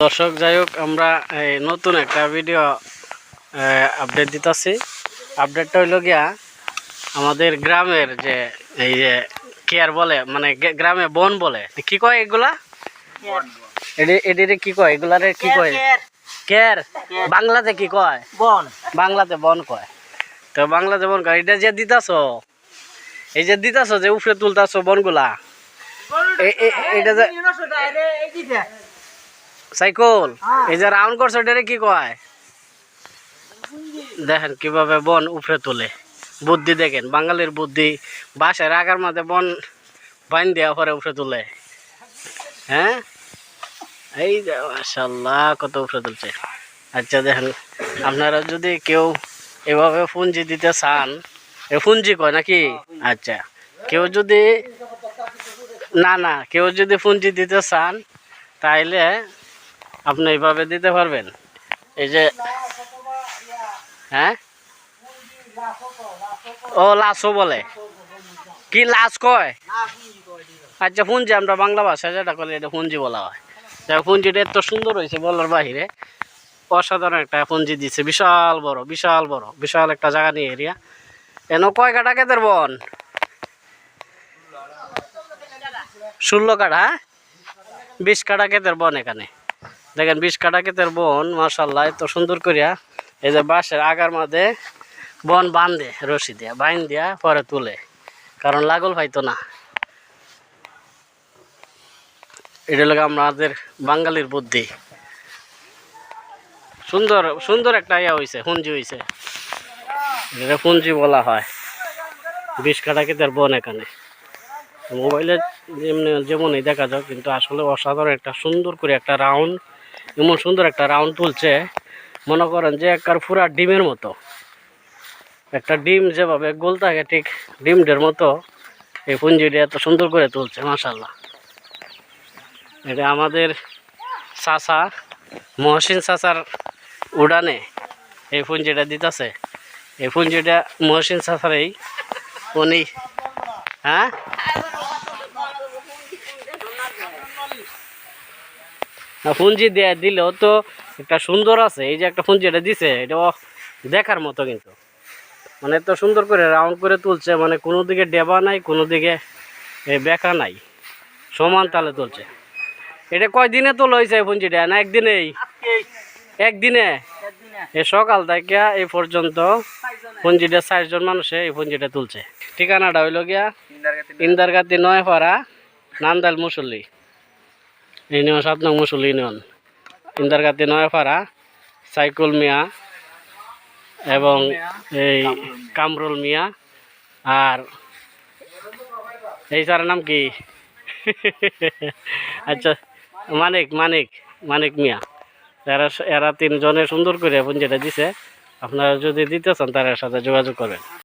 দর্শক যাই হোক আমরা এই নতুন একটা ভিডিও আপডেট দিতেছি। আপডেটটা হইল গিয়া আমাদের গ্রামের যে এই যে কেয়ার বলে মানে গ্রামে বন বলে কি কয় এগুলা? এডি- এডিরে কি কয়? এগুলারে কি কয়? কেয়ার বাংলাতে কি কয়? বন। বাংলাতে বন কয়। তো বাংলাতে বন কয়। এটা যে দিতাছ এই যে দিতাছ যে উপরে তুলতাছ বনগুলা এটা যে সাইকেল? এই যে রাউন্ড করছ এটারে কি কয়? দেখেন কীভাবে বন উপরে তোলে। বুদ্ধি দেখেন বাঙালির বুদ্ধি। বাসায় রাখার মাঝে বন বাইন দেওয়া পরে উপরে তোলে। হ্যাঁ? এই যে কত উপরে তুলছে। আচ্ছা দেখেন আপনারা যদি কেউ এভাবে পুঞ্জি দিতে চান এ পুঞ্জি কয় নাকি? আচ্ছা কেউ যদি না না কেউ যদি পুঞ্জি দিতে চান তাইলে আপনি এইভাবে দিতে পারবেন? এই যে হ্যাঁ? ও লাশও বলে। কি লাশ কয়? আচ্ছা পুঞ্জি আমরা বাংলা ভাষা যেটা করলে এটা পুঞ্জি বলা হয়। যাই পুঞ্জিটা এত সুন্দর হয়েছে বলার বাহিরে। অসাধারণ একটা পুঞ্জি দিচ্ছে বিশাল বড় বিশাল বড়, বিশাল একটা জায়গা নিয়ে এরিয়া। এন কয় কাটা কেদের বন? ষোলো কাঠা হ্যাঁ? বিশ কাটা কেদের বন এখানে। দেখেন বিশ কাটা কেতের বন মার্শাল্লাহ এত সুন্দর করিয়া এই যে বাঁশের আগার মধ্যে বন বাঁধে, রশি দিয়া, বাইন দিয়া পরে তুলে। কারণ লাগল পাইতো না। এটা হলো আমাদের বাঙালির বুদ্ধি। সুন্দর সুন্দর একটা ইয়া হয়েছে হুঞ্জি হয়েছে এটা পুঞ্জি বলা হয়। বিশ কাটা কেতের বন এখানে। মোবাইলে যেমনি যেমনই দেখা যাক, কিন্তু আসলে অসাধারণ একটা সুন্দর করে একটা রাউন্ড এমন সুন্দর একটা রাউন্ড তুলছে। মনে করেন যে একবার পুরা ডিমের মতো। একটা ডিম যেভাবে গোল থাকে, ঠিক ডিমটার মতো এই পুঞ্জিটা এত সুন্দর করে তুলছে মাসাল্লাহ এটা আমাদের চাষা মহসিন চাষার উড়ানে এই পুঞ্জিটা দিতেছে। এই পুঞ্জিটা মহসিন চাষারই উনি হ্যাঁ? পুঞ্জি দেয়া দিলেও তো একটা সুন্দর আছে। এই যে একটা পুঞ্জি এটা দিছে এটা দেখার মতো কিন্তু। মানে এত সুন্দর করে রাউন্ড করে তুলছে মানে কোনো দিকে ডেবা নাই কোনো দিকে বেঁকা নাই। সমান তালে তুলছে। এটা কয়দিনে তোলা হয়েছে এই পুঞ্জিটা না একদিনেই একদিনে? এ সকাল থেকে এই পর্যন্ত পুঞ্জিটা ষাটজন মানুষে এই পুঞ্জিটা তুলছে। ঠিকানাটা হইল গিয়া ইন্দারগাতি নয়পাড়া নান্দাল মুসল্লি। ইউনিয়ন সাত নং মুসল্লি ইউনিয়ন। ইন্দারগাতি নয়পাড়া, সাইকুল মিয়া এবং এই কামরুল মিয়া আর এই স্যারের নাম কি? আচ্ছা মানিক মানিক মানিক মিয়া। এরা এরা তিনজনে সুন্দর করে এখন যেটা দিছে। আপনারা যদি দিতে চান তার সাথে যোগাযোগ করবেন।